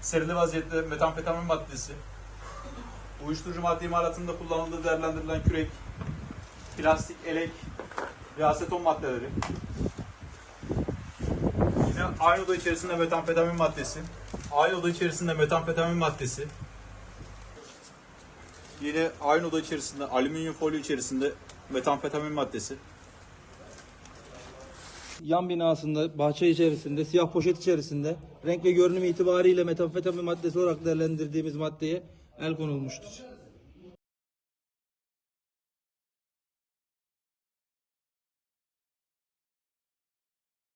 Serili vaziyette metamfetamin maddesi, uyuşturucu madde imalatında kullanıldığı değerlendirilen kürek, plastik elek ve aseton maddeleri. Yine aynı oda içerisinde metamfetamin maddesi, aynı oda içerisinde metamfetamin maddesi, Yine aynı oda içerisinde alüminyum folyo içerisinde metamfetamin maddesi. yan binasında, bahçe içerisinde, siyah poşet içerisinde renk ve görünüm itibariyle metamfetamin maddesi olarak değerlendirdiğimiz maddeye el konulmuştur.